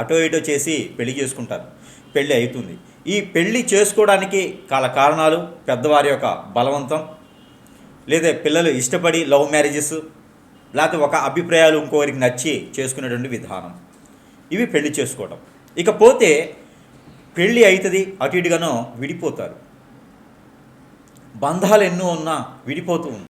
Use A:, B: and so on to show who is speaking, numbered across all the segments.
A: అటో ఇటో చేసి పెళ్ళి చేసుకుంటారు. పెళ్ళి అవుతుంది. ఈ పెళ్ళి చేసుకోవడానికి కాల కారణాలు పెద్దవారి యొక్క బలవంతం లేదా పిల్లలు ఇష్టపడి లవ్ మ్యారేజెస్ లేకపోతే ఒక అభిప్రాయాలు ఇంకోరికి నచ్చి చేసుకునేటువంటి విధానం. ఇవి పెళ్ళి చేసుకోవడం ఇకపోతే పెళ్ళి అవుతుంది అటు ఇటుగానో విడిపోతారు. బంధాలు ఎన్నో ఉన్నా విడిపోతూ ఉంది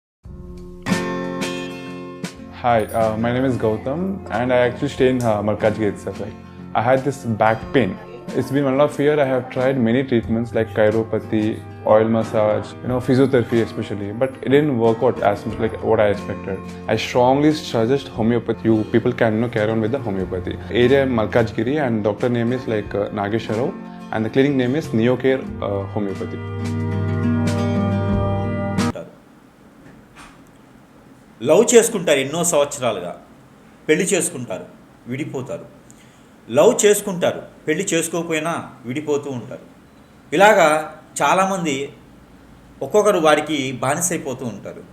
B: hi my name is Gautam and I actually stay in Markaz gate sir like Like, I had this back pain. It's been one and a half year. I have tried many treatments like chiropathy, oil massage, you know, physiotherapy especially, but it didn't work out as much like what I expected. I strongly suggest homeopathy. You people can you know, carry on with the homeopathy. Area Malkajgiri, and doctor name is like uh, Nagesh Rao, and the clinic name is Neocare uh, Homeopathy.
A: ఉంటారు love చేసుకుంటారు ఎన్నో సంవత్సరాలుగా పెళ్లి చేసుకుంటారు విడిపోతారు love చేసుకుంటారు పెళ్ళి చేసుకోకపోయినా విడిపోతూ ఉంటారు. ఇలాగా చాలామంది ఒక్కొక్కరు వారికి బానిసైపోతూ ఉంటారు.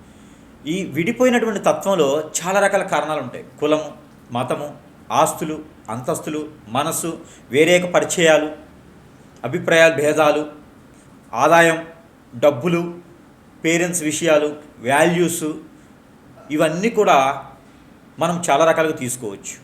A: ఈ విడిపోయినటువంటి తత్వంలో చాలా రకాల కారణాలు ఉంటాయి. కులము మతము ఆస్తులు అంతస్తులు మనస్సు వేరేక పరిచయాలు అభిప్రాయాల భేదాలు ఆదాయం డబ్బులు పేరెంట్స్ విషయాలు వాల్యూస్ ఇవన్నీ కూడా మనం చాలా రకాలుగా తీసుకోవచ్చు.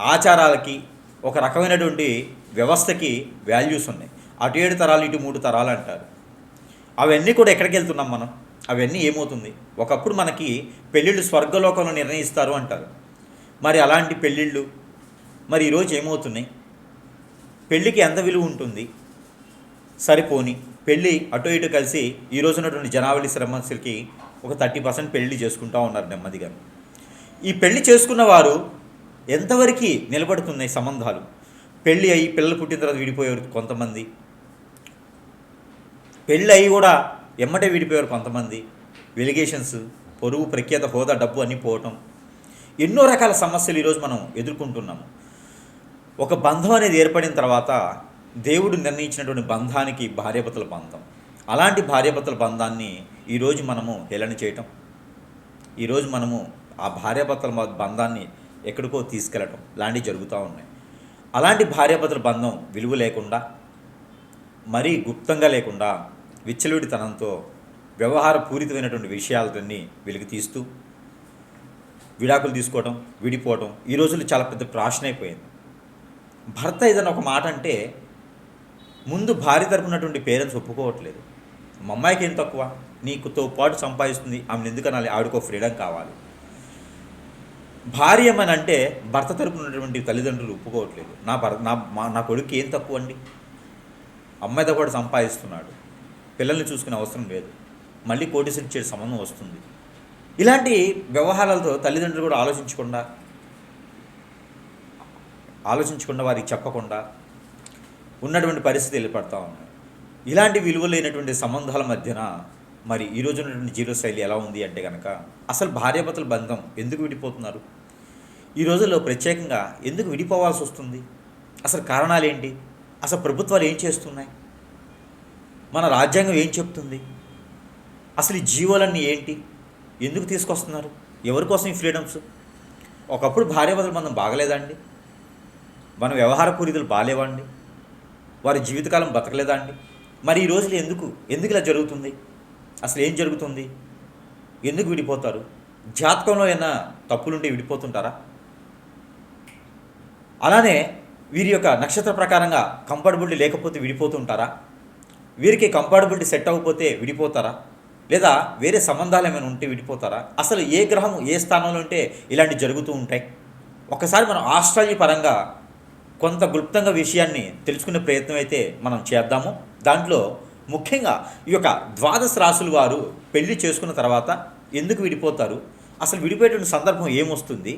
A: ఆచారాలకి ఒక రకమైనటువంటి వ్యవస్థకి వాల్యూస్ ఉన్నాయి. అటు ఏడు తరాలు ఇటు మూడు తరాలు అంటారు. అవన్నీ కూడా ఎక్కడికి వెళ్తున్నాం మనం? అవన్నీ ఏమవుతుంది? ఒకప్పుడు మనకి పెళ్ళిళ్ళు స్వర్గలోకంలో నిర్ణయిస్తారు అంటారు. మరి అలాంటి పెళ్ళిళ్ళు మరి ఈరోజు ఏమవుతున్నాయి? పెళ్ళికి ఎంత విలువ ఉంటుంది? సరిపోని పెళ్ళి అటు ఇటు కలిసి ఈ రోజు ఉన్నటువంటి జనావళి శ్రమస్సులకి ఒక థర్టీ పర్సెంట్ పెళ్ళి చేసుకుంటూ ఉన్నారు నెమ్మదిగా. ఈ పెళ్ళి చేసుకున్న వారు ఎంతవరకు నిలబడుతున్నాయి సంబంధాలు? పెళ్ళి అయ్యి పిల్లలు పుట్టిన తర్వాత విడిపోయేవారు కొంతమంది. పెళ్ళి అయ్యి కూడా ఎమ్మటే విడిపోయారు కొంతమంది. వెలిగేషన్స్ పొరుగు ప్రఖ్యాత హోదా డబ్బు అన్నీ పోవటం. ఎన్నో రకాల సమస్యలు ఈరోజు మనం ఎదుర్కొంటున్నాము. ఒక బంధం అనేది ఏర్పడిన తర్వాత దేవుడు నిర్ణయించినటువంటి బంధానికి భార్యాభర్తల బంధం. అలాంటి భార్యాభర్తల బంధాన్ని ఈరోజు మనము హేళన చేయటం. ఈరోజు మనము ఆ భార్యాభర్తల బంధాన్ని ఎక్కడికో తీసుకెళ్ళడం లాంటివి జరుగుతూ ఉన్నాయి. అలాంటి భార్యాభర్తల బంధం విలువ లేకుండా మరీ గుప్తంగా లేకుండా విచ్చలవిడితనంతో వ్యవహార పూరితమైనటువంటి విషయాలన్నీ వెలికి తీస్తూ విడాకులు తీసుకోవడం విడిపోవడం ఈ రోజుల్లో చాలా పెద్ద ప్రాషన్ అయిపోయింది. భర్త ఏదైనా ఒక మాట అంటే ముందు భార్య తరపునటువంటి పేరెంట్స్ ఒప్పుకోవట్లేదు. మా అమ్మాయికి ఏం తక్కువ? నీకుతో పాటు సంపాదిస్తుంది. ఆమెను ఎందుకనాలి? ఆవిడకో ఫ్రీడమ్ కావాలి. భార్యమని అంటే భర్త తరపున ఉన్నటువంటి తల్లిదండ్రులు ఒప్పుకోవట్లేదు. నా భర్త నా మా నా కొడుకు ఏం తక్కువ అండి? అమ్మాయితో కూడా సంపాదిస్తున్నాడు. పిల్లల్ని చూసుకునే అవసరం లేదు. మళ్ళీ కోటీసులు ఇచ్చే సంబంధం వస్తుంది. ఇలాంటి వ్యవహారాలతో తల్లిదండ్రులు కూడా ఆలోచించకుండా ఆలోచించకుండా వారికి చెప్పకుండా ఉన్నటువంటి పరిస్థితి వెళ్ళిపడతా ఉన్నాయి. ఇలాంటి విలువ లేనటువంటి సంబంధాల మధ్యన మరి ఈ రోజు ఉన్నటువంటి శైలి ఎలా ఉంది అంటే కనుక అసలు భార్యాభర్తల బంధం ఎందుకు విడిపోతున్నారు? ఈ రోజుల్లో ప్రత్యేకంగా ఎందుకు విడిపోవాల్సి వస్తుంది? అసలు కారణాలు ఏంటి? అసలు ప్రభుత్వాలు ఏం చేస్తున్నాయి? మన రాజ్యాంగం ఏం చెప్తుంది? అసలు ఈ జీవోలన్నీ ఏంటి? ఎందుకు తీసుకొస్తున్నారు? ఎవరి కోసం ఈ ఫ్రీడమ్స్? ఒకప్పుడు భార్యాభర్తల బంధం బాగలేదండి మన వ్యవహార పూరితులు బాగాలేవండి వారి జీవితకాలం బతకలేదా అండి? మరి ఈ రోజులు ఎందుకు? ఎందుకు ఇలా జరుగుతుంది? అసలు ఏం జరుగుతుంది? ఎందుకు విడిపోతారు? జాతకంలో ఏమైనా తప్పులుంటే విడిపోతుంటారా? అలానే వీరి యొక్క నక్షత్ర ప్రకారంగా కంఫర్టబిలిటీ లేకపోతే విడిపోతుంటారా? వీరికి కంఫర్టబిలిటీ సెట్ అవ్వకపోతే విడిపోతారా? లేదా వేరే సంబంధాలు ఏమైనా ఉంటే విడిపోతారా? అసలు ఏ గ్రహం ఏ స్థానంలో ఉంటే ఇలాంటివి జరుగుతూ ఉంటాయి? ఒకసారి మనం ఆస్ట్రాలజీ పరంగా కొంత గుప్తంగా విషయాన్ని తెలుసుకునే ప్రయత్నం అయితే మనం చేద్దాము. దాంట్లో ముఖ్యంగా ఈ యొక్క ద్వాదశ రాసుల వారు పెళ్ళి చేసుకున్న తర్వాత ఎందుకు విడిపోతారు? అసలు విడిపోయేటువంటి సందర్భం ఏమొస్తుంది?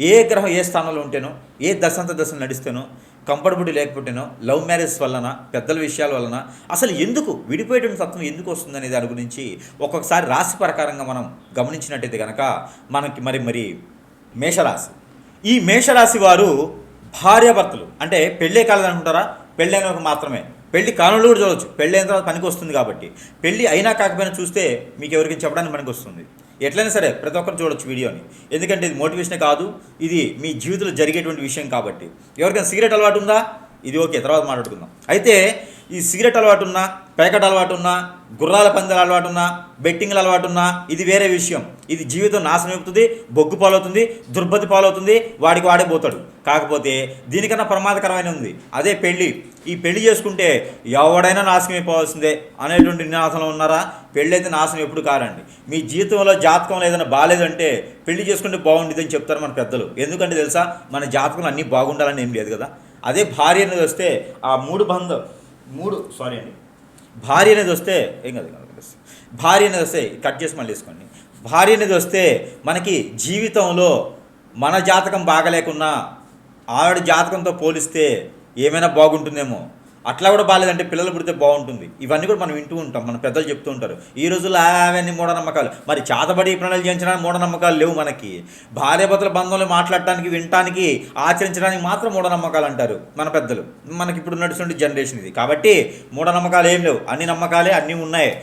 A: ఏ గ్రహం ఏ స్థానంలో ఉంటేనో ఏ దశంత దశలు నడిస్తేనో కంఫర్టబుల్ లేకపోతేనో లవ్ మ్యారేజ్ వలన పెద్దల విషయాల వలన అసలు ఎందుకు విడిపోయేటువంటి తత్వం ఎందుకు వస్తుంది అనే దాని గురించి ఒక్కొక్కసారి రాశి ప్రకారంగా మనం గమనించినట్టయితే కనుక మనకి మరి మరి మేషరాశి. ఈ మేషరాశి వారు భార్యాభర్తలు అంటే పెళ్ళే కాలేదనుకుంటారా? పెళ్ళైన మాత్రమే. పెళ్ళి కాలంలో కూడా చూడవచ్చు పెళ్ళి అయిన తర్వాత పనికి వస్తుంది కాబట్టి. పెళ్ళి అయినా కాకపోయినా చూస్తే మీకు ఎవరికి చెప్పడానికి పనికి వస్తుంది. ఎట్లయినా సరే ప్రతి ఒక్కరు చూడొచ్చు వీడియోని. ఎందుకంటే ఇది మోటివేషన్ కాదు ఇది మీ జీవితంలో జరిగేటువంటి విషయం కాబట్టి. ఎవరికైనా సిగరెట్ అలవాటు ఉందా? ఇది ఓకే తర్వాత మాట్లాడుకుందాం. అయితే ఈ సిగరెట్ అలవాటు ఉన్నా పేకట్ అలవాటు ఉన్నా గుర్రాల పందెల అలవాటు ఉన్నా బెట్టింగ్ల అలవాటు ఉన్నా ఇది వేరే విషయం. ఇది జీవితం నాశనం అవుతుంది బొగ్గు పాలవుతుంది దుర్బతి పాలవుతుంది వాడికి వాడే పోతాడు. కాకపోతే దీనికన్నా ప్రమాదకరమైన ఉంది. అదే పెళ్ళి ఈ పెళ్ళి చేసుకుంటే ఎవడైనా నాశనం అయిపోవాల్సిందే అనేటువంటి నినాశంలో ఉన్నారా? పెళ్ళి అయితే నాశనం ఎప్పుడు కారండి. మీ జీవితంలో జాతకంలో ఏదైనా బాగాలేదంటే పెళ్ళి చేసుకుంటే బాగుండేదని చెప్తారు మన పెద్దలు. ఎందుకంటే తెలుసా మన జాతకంలో అన్నీ బాగుండాలని ఏం లేదు కదా. అదే భార్య అనేది వస్తే ఆ మూడు బంధం. మూడు సారీ అండి. భార్య అనేది వస్తే ఏం కాదు భార్య అనేది వస్తే కట్ చేసి మళ్ళీ వేసుకోండి. భార్య అనేది వస్తే మనకి జీవితంలో మన జాతకం బాగలేకున్నా ఆవిడ జాతకంతో పోలిస్తే ఏమైనా బాగుంటుందేమో అట్లా కూడా బాగాలేదంటే పిల్లలు పుడితే బాగుంటుంది. ఇవన్నీ కూడా మనం వింటూ ఉంటాం మన పెద్దలు చెప్తూ ఉంటారు. ఈ రోజుల్లో అవన్నీ మూఢనమ్మకాలు. మరి చాతబడి ప్రణాళిక చేయించడానికి మూఢనమ్మకాలు లేవు మనకి. భార్యాభర్తల బంధంలో మాట్లాడటానికి వినటానికి ఆచరించడానికి మాత్రం మూఢనమ్మకాలు అంటారు మన పెద్దలు. మనకి ఇప్పుడు నడుస్తున్న జనరేషన్ ఇది. కాబట్టి మూఢనమ్మకాలు ఏం లేవు. అన్ని నమ్మకాలే అన్నీ ఉన్నాయి.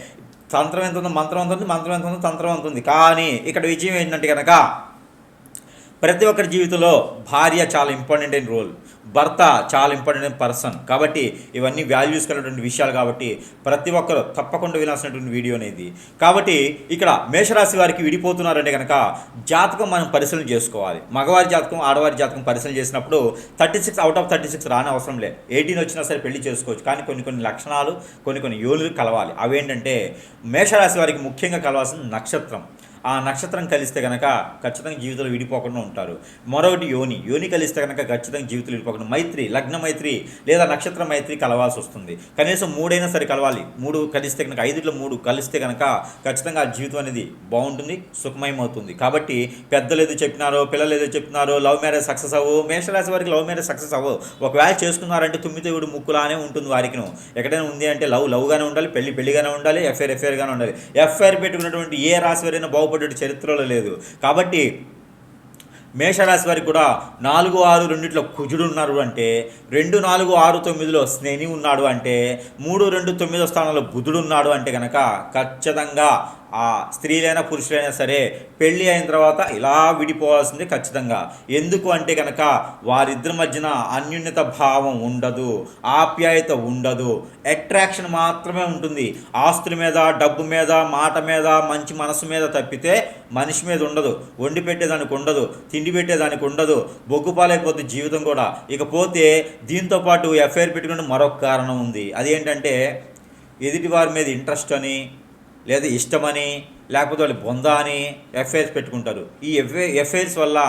A: తంత్రం ఎంత ఉందో మంత్రం ఎంత ఉంది? మంత్రం ఎంత ఉందో తంత్రం ఎంత ఉంది? కానీ ఇక్కడ విజయం ఏంటంటే కనుక ప్రతి ఒక్కరి జీవితంలో భార్య చాలా ఇంపార్టెంట్ అయిన రోల్. భర్త చాలా ఇంపార్టెంట్ అయిన పర్సన్. కాబట్టి ఇవన్నీ వాల్యూస్ కలిగినటువంటి విషయాలు కాబట్టి ప్రతి ఒక్కరు తప్పకుండా వినాల్సినటువంటి వీడియో అనేది. కాబట్టి ఇక్కడ మేషరాశి వారికి విడిపోతున్నారంటే కనుక జాతకం మనం పరిశీలన చేసుకోవాలి. మగవారి జాతకం ఆడవారి జాతకం పరిశీలన చేసినప్పుడు thirty six out of thirty six రాని అవసరం లే ఎయిటీన్ వచ్చినా సరే పెళ్ళి చేసుకోవచ్చు. కానీ కొన్ని కొన్ని లక్షణాలు కొన్ని కొన్ని యోనులు కలవాలి. అవేంటంటే మేషరాశి వారికి ముఖ్యంగా కలవాల్సిన నక్షత్రం. ఆ నక్షత్రం కలిస్తే కనుక ఖచ్చితంగా జీవితంలో విడిపోకుండా ఉంటారు. మరొకటి యోని. యోని కలిస్తే కనుక ఖచ్చితంగా జీవితంలో విడిపోకుండా మైత్రి లగ్న మైత్రి లేదా నక్షత్ర మైత్రి కలవాల్సి వస్తుంది. కనీసం మూడైనా సరే కలవాలి. మూడు కలిస్తే కనుక ఐదులో మూడు కలిస్తే కనుక ఖచ్చితంగా ఆ జీవితం అనేది బాగుంటుంది సుఖమయం అవుతుంది కాబట్టి పెద్దలు ఏదో చెప్పినారో పిల్లలు ఏదో చెప్తున్నారో లవ్ మ్యారేజ్ సక్సెస్ అవ్వు మేషరాశి వారికి లవ్ మ్యారేజ్ సక్సెస్ అవ్వు ఒకవేళ చేసుకున్నారంటే తుమ్మితేవుడు ముక్కులానే ఉంటుంది వారికి ఎక్కడైనా ఉంది అంటే లవ్ లవ్గానే ఉండాలి పెళ్ళి పెళ్ళిగానే ఉండాలి ఎఫ్ఐఆర్ ఎఫ్ఐఆర్గానే ఉండాలి. ఎఫ్ఐఆర్ పెట్టుకున్నటువంటి ఏ రాశి వారైనా బాగుపడే చరిత్రలో లేదు. కాబట్టి మేషరాశి వారికి కూడా నాలుగు ఆరు రెండిట్లో కుజుడు ఉన్నారు అంటే రెండు నాలుగు ఆరు తొమ్మిదిలో స్నేహి ఉన్నాడు అంటే మూడు రెండు తొమ్మిదో స్థానంలో బుధుడు ఉన్నాడు అంటే కనుక ఖచ్చితంగా ఆ స్త్రీలైనా పురుషులైనా సరే పెళ్ళి అయిన తర్వాత ఇలా విడిపోవాల్సింది ఖచ్చితంగా. ఎందుకు అంటే కనుక వారిద్దరి మధ్యన అన్యోన్యత భావం ఉండదు ఆప్యాయత ఉండదు అట్రాక్షన్ మాత్రమే ఉంటుంది. ఆస్తుల మీద డబ్బు మీద మాట మీద మంచి మనసు మీద తప్పితే మనిషి మీద ఉండదు వండి పెట్టేదానికి ఉండదు తిండి పెట్టేదానికి ఉండదు బొగ్గు పాలైపోతుంది జీవితం కూడా. ఇకపోతే దీంతో పాటు ఎఫ్ఐఆర్ పెట్టుకునే మరొక కారణం ఉంది. అదేంటంటే ఎదుటి వారి మీద ఇంట్రెస్ట్ అని లేదా ఇష్టమని లేకపోతే వాళ్ళు బొంద అని ఎఫ్ఐఆర్స్ పెట్టుకుంటారు. ఈ ఎఫ్ఐ ఎఫ్ఐఆర్స్ వల్ల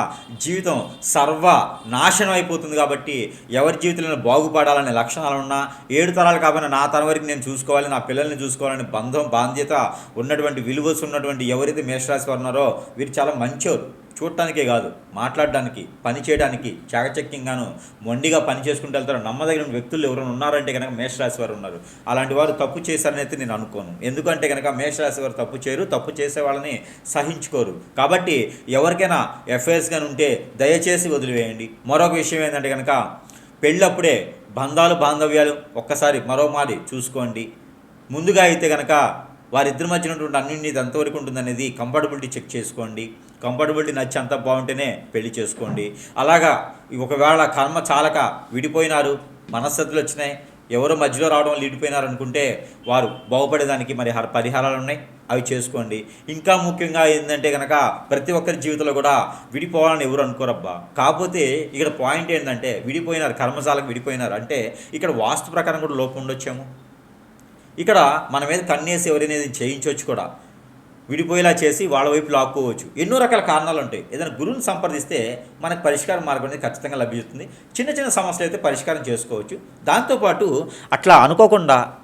A: జీవితం సర్వ నాశనం అయిపోతుంది కాబట్టి ఎవరి జీవితంలో బాగుపడాలనే లక్షణాలు ఉన్నా ఏడు తరాలు కాబట్టి నా తరం వరకు నేను చూసుకోవాలి నా పిల్లల్ని చూసుకోవాలని బంధం బాధ్యత ఉన్నటువంటి విలువస్ ఉన్నటువంటి ఎవరైతే మేషరాశి వారు ఉన్నారో వీరు చాలా మంచివారు చూడటానికే కాదు మాట్లాడడానికి పని చేయడానికి చాకచక్యంగాను మొండిగా పని చేసుకుంటూ వెళ్తారు. నమ్మదగిన వ్యక్తులు ఎవరైనా ఉన్నారంటే కనుక మేషరాశి వారు ఉన్నారు. అలాంటి వారు తప్పు చేశారని అయితే నేను అనుకోను. ఎందుకంటే కనుక మేషరాశి వారు తప్పు చేయరు తప్పు చేసే వాళ్ళని సహించుకోరు. కాబట్టి ఎవరికైనా ఎఫ్ఐఆర్స్ కానీ ఉంటే దయచేసి వదిలివేయండి. మరొక విషయం ఏంటంటే కనుక పెళ్ళప్పుడే బంధాలు బాంధవ్యాలు ఒక్కసారి మరో మారి చూసుకోండి. ముందుగా అయితే కనుక వారిద్దరి మధ్య ఉన్నటువంటి అన్నింటి ఎంతవరకు ఉంటుందనేది కంఫర్టబిలిటీ చెక్ చేసుకోండి. కంఫర్టబిలిటీ నచ్చి అంత బాగుంటేనే పెళ్ళి చేసుకోండి. అలాగా ఒకవేళ కర్మ చాలక విడిపోయినారు మనస్థితులు వచ్చినాయి ఎవరు మధ్యలో రావడం లీడిపోయినారు అనుకుంటే వారు బాగుపడేదానికి మరి పరిహారాలు ఉన్నాయి అవి చేసుకోండి. ఇంకా ముఖ్యంగా ఏంటంటే కనుక ప్రతి ఒక్కరి జీవితంలో కూడా విడిపోవాలని ఎవరు అనుకోరబ్బా. కాకపోతే ఇక్కడ పాయింట్ ఏంటంటే విడిపోయినారు కర్మశాలకు విడిపోయినారు అంటే ఇక్కడ వాస్తు ప్రకారం కూడా లోపం ఉండొచ్చేమో. ఇక్కడ మన మీద కన్నేసి ఎవరైనా చేయించవచ్చు కూడా. విడిపోయేలా చేసి వాళ్ళ వైపు లాక్కోవచ్చు. ఎన్నో రకాల కారణాలు ఉంటాయి. ఏదైనా గురువుని సంప్రదిస్తే మనకు పరిష్కార మార్గం అనేది ఖచ్చితంగా లభిస్తుంది. చిన్న చిన్న సమస్యలు అయితే పరిష్కారం చేసుకోవచ్చు. దాంతోపాటు అట్లా అనుకోకుండా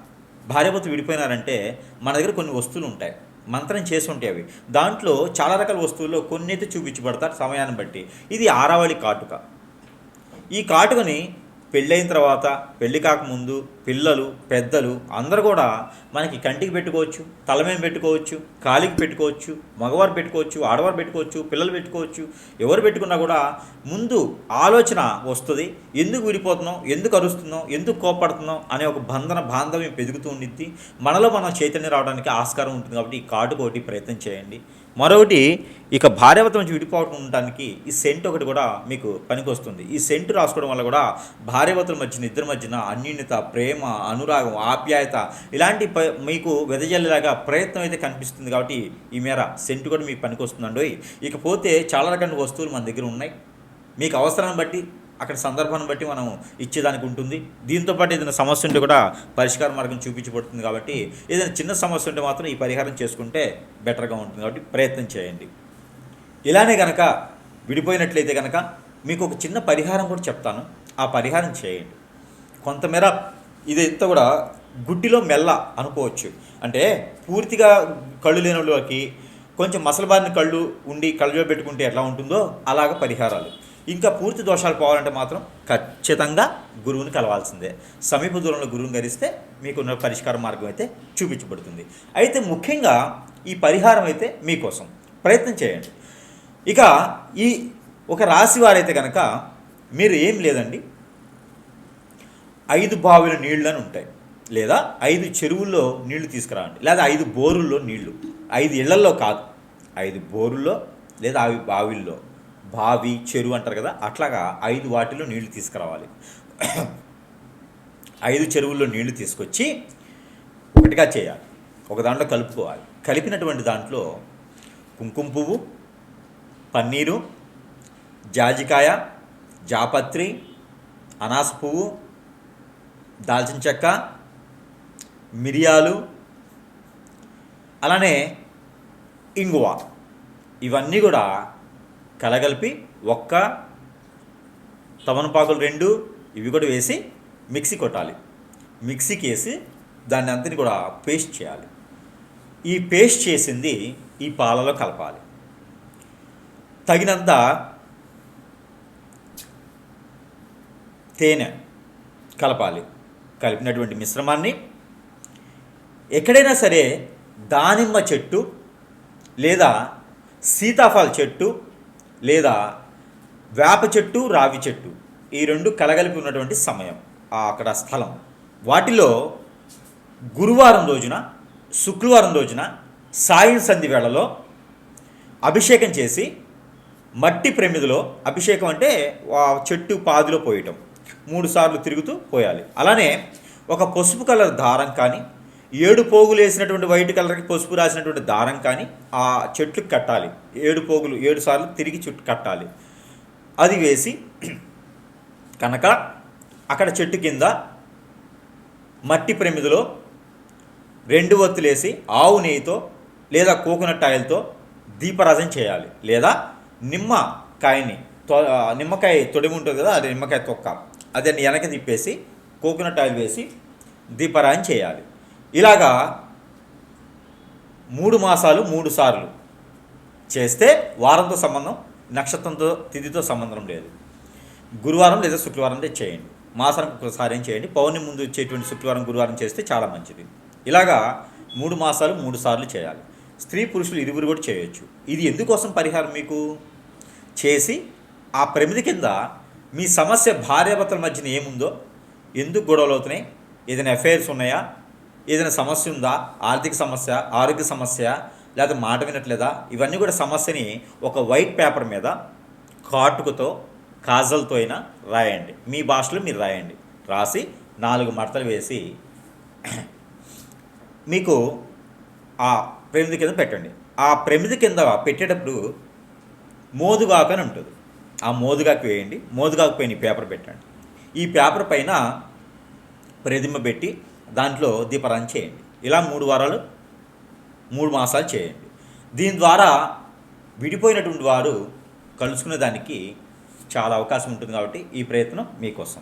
A: భార్యభర్త విడిపోయినారంటే మన దగ్గర కొన్ని వస్తువులు ఉంటాయి. మంత్రం చేసి ఉంటాయి అవి. దాంట్లో చాలా రకాల వస్తువుల్లో కొన్ని అయితే చూపించబడతారు సమయాన్ని బట్టి. ఇది ఆరావళి కాటుక. ఈ కాటుకని పెళ్ళైన తర్వాత పెళ్ళి కాకముందు పిల్లలు పెద్దలు అందరూ కూడా మనకి కంటికి పెట్టుకోవచ్చు తల మీద పెట్టుకోవచ్చు కాలికి పెట్టుకోవచ్చు మగవారు పెట్టుకోవచ్చు ఆడవారు పెట్టుకోవచ్చు పిల్లలు పెట్టుకోవచ్చు ఎవరు పెట్టుకున్నా కూడా ముందు ఆలోచన వస్తుంది. ఎందుకు విడిపోతున్నాం? ఎందుకు అరుస్తున్నాం? ఎందుకు కోపడుతున్నాం అనే ఒక బంధన బాంధవ్యం పెరుగుతూ ఉండిద్ది. మనలో మనం చైతన్యం రావడానికి ఆస్కారం ఉంటుంది కాబట్టి ఈ కాటుకోటి ప్రయత్నం చేయండి. మరొకటి ఇక భార్యాభర్త నుంచి విడిపోవడానికి ఈ సెంట్ ఒకటి కూడా మీకు పనికొస్తుంది. ఈ సెంట్ రాసుకోవడం వల్ల కూడా భార్యాభర్తల మధ్యన ఇద్దరి మధ్యన అన్యూన్యత ప్రేమ అనురాగం ఆప్యాయత ఇలాంటి ప- మీకు వెదజల్లేలాగా ప్రయత్నం అయితే కనిపిస్తుంది కాబట్టి ఈ మేర సెంట్ కూడా మీకు పనికొస్తుందండి. ఇకపోతే చాలా రకాల వస్తువులు మన దగ్గర ఉన్నాయి. మీకు అవసరాన్ని బట్టి అక్కడ సందర్భాన్ని బట్టి మనం ఇచ్చేదానికి ఉంటుంది. దీంతో పాటు ఏదైనా సమస్య ఉంటే కూడా పరిష్కార మార్గం చూపించబడుతుంది కాబట్టి ఏదైనా చిన్న సమస్య ఉంటే మాత్రం ఈ పరిహారం చేసుకుంటే బెటర్గా ఉంటుంది కాబట్టి ప్రయత్నం చేయండి. ఇలానే కనుక విడిపోయినట్లయితే కనుక మీకు ఒక చిన్న పరిహారం కూడా చెప్తాను. ఆ పరిహారం చేయండి. కొంతమేర ఇదంతా కూడా గుడ్డిలో మెల్ల అనుకోవచ్చు. అంటే పూర్తిగా కళ్ళు లేని వాళ్ళకి కొంచెం మసలబారిన కళ్ళు ఉండి కళ్ళలో పెట్టుకుంటే ఎట్లా ఉంటుందో అలాగ పరిహారాలు. ఇంకా పూర్తి దోషాలు పోవాలంటే మాత్రం ఖచ్చితంగా గురువుని కలవాల్సిందే. సమీప దూరంలో గురువుని గరిస్తే మీకున్న పరిష్కార మార్గం అయితే చూపించబడుతుంది. అయితే ముఖ్యంగా ఈ పరిహారం అయితే మీకోసం. ప్రయత్నం చేయండి. ఇక ఈ ఒక రాశి వారైతే కనుక మీరు ఏం లేదండి. ఐదు బావిల నీళ్ళు అని ఉంటాయి. లేదా ఐదు చెరువుల్లో నీళ్ళు తీసుకురావండి లేదా ఐదు బోరుల్లో నీళ్ళు ఐదు ఇళ్ళల్లో కాదు. ఐదు బోరుల్లో లేదా అవి బావిల్లో. బావి చెరువు అంటారు కదా అట్లాగా ఐదు వాటిలో నీళ్ళు తీసుకురావాలి. ఐదు చెరువుల్లో నీళ్ళు తీసుకొచ్చి ఒకటిగా చేయాలి. ఒక దాంట్లో కలుపుకోవాలి. కలిపినటువంటి దాంట్లో కుంకుమ పువ్వు పన్నీరు జాజికాయ జాపత్రి అనాస పువ్వు దాల్చిన చెక్క మిరియాలు అలానే ఇంగువ. ఇవన్నీ కూడా కలగలిపి ఒక్క తమనపాకులు రెండు ఇవి కూడా వేసి మిక్సీ కొట్టాలి. మిక్సీకి వేసి దాన్ని అంతని కూడా పేస్ట్ చేయాలి. ఈ పేస్ట్ చేసింది ఈ పాలలో కలపాలి. తగినంత తేనె కలపాలి. కలిపినటువంటి మిశ్రమాన్ని. ఎక్కడైనా సరే దానిమ్మ చెట్టు లేదా సీతాఫల చెట్టు లేదా వేప చెట్టు రావి చెట్టు ఈ రెండు కలగలిపి ఉన్నటువంటి సమయం ఆ అక్కడ స్థలం. వాటిలో గురువారం రోజున శుక్రవారం రోజున సాయం సంధి వేళలో అభిషేకం చేసి మట్టి ప్రమిదిలో అభిషేకం అంటే ఆ చెట్టు పాదిలో పోయటం. మూడు సార్లు తిరుగుతూ పోయాలి. అలానే ఒక పసుపు కలర్ దారం కానీ ఏడు పోగులు వేసినటువంటి వైట్ కలర్కి పసుపు రాసినటువంటి దారం కానీ ఆ చెట్లు కట్టాలి. ఏడు పోగులు ఏడు సార్లు తిరిగి చుట్టు కట్టాలి. అది వేసి కనుక అక్కడ చెట్టు కింద మట్టి ప్రమిదిలో రెండు ఒత్తులేసి ఆవు నెయ్యితో లేదా కోకోనట్ ఆయిల్తో దీపరాజం చేయాలి. లేదా నిమ్మకాయని తొ- నిమ్మకాయ తొడిమి ఉంటుంది కదా అది నిమ్మకాయ తొక్క. అదే వెనక తిప్పేసి కోకోనట్ ఆయిల్ వేసి దీపరాజం చేయాలి. ఇలాగా మూడు మాసాలు మూడు సార్లు చేస్తే వారంతో సంబంధం నక్షత్రంతో తిథితో సంబంధం లేదు. గురువారం లేదా శుక్రవారం చేయండి. మాసానికి ఒకసారి ఏం చేయండి. పౌర్ణమి ముందు వచ్చేటువంటి శుక్రవారం గురువారం చేస్తే చాలా మంచిది. ఇలాగా మూడు మాసాలు మూడు సార్లు చేయాలి. స్త్రీ పురుషులు ఇరువురు కూడా చేయొచ్చు. ఇది ఎందుకోసం పరిహారం మీకు? చేసి ఆ ప్రమిది కింద మీ సమస్య భార్యాభర్తల మధ్యన ఏముందో ఎందుకు గొడవలు అవుతున్నాయి ఏదైనా అఫైర్స్ ఉన్నాయా ఏదైనా సమస్య ఉందా? ఆర్థిక సమస్య ఆరోగ్య సమస్య లేదా మాట వినట్లేదా? ఇవన్నీ కూడా సమస్యని ఒక వైట్ పేపర్ మీద కాటుకతో కాజల్తో అయినా రాయండి. మీ భాషలో మీరు రాయండి. రాసి నాలుగు మడతలు వేసి మీకు ఆ ప్రమిది కింద పెట్టండి. ఆ ప్రమిది కింద పెట్టేటప్పుడు మోదుగాకు అని ఉంటుంది. ఆ మోదుగాకు వేయండి. మోదుగాకు పైన పేపర్ పెట్టండి. ఈ పేపర్ పైన ప్రతిమ పెట్టి దాంట్లో దీపారాధన చేయండి. ఇలా మూడు వారాలు మూడు మాసాలు చేయండి. దీని ద్వారా విడిపోయినటువంటి వారు కలుసుకునే దానికి చాలా అవకాశం ఉంటుంది కాబట్టి ఈ ప్రయత్నం మీకోసం.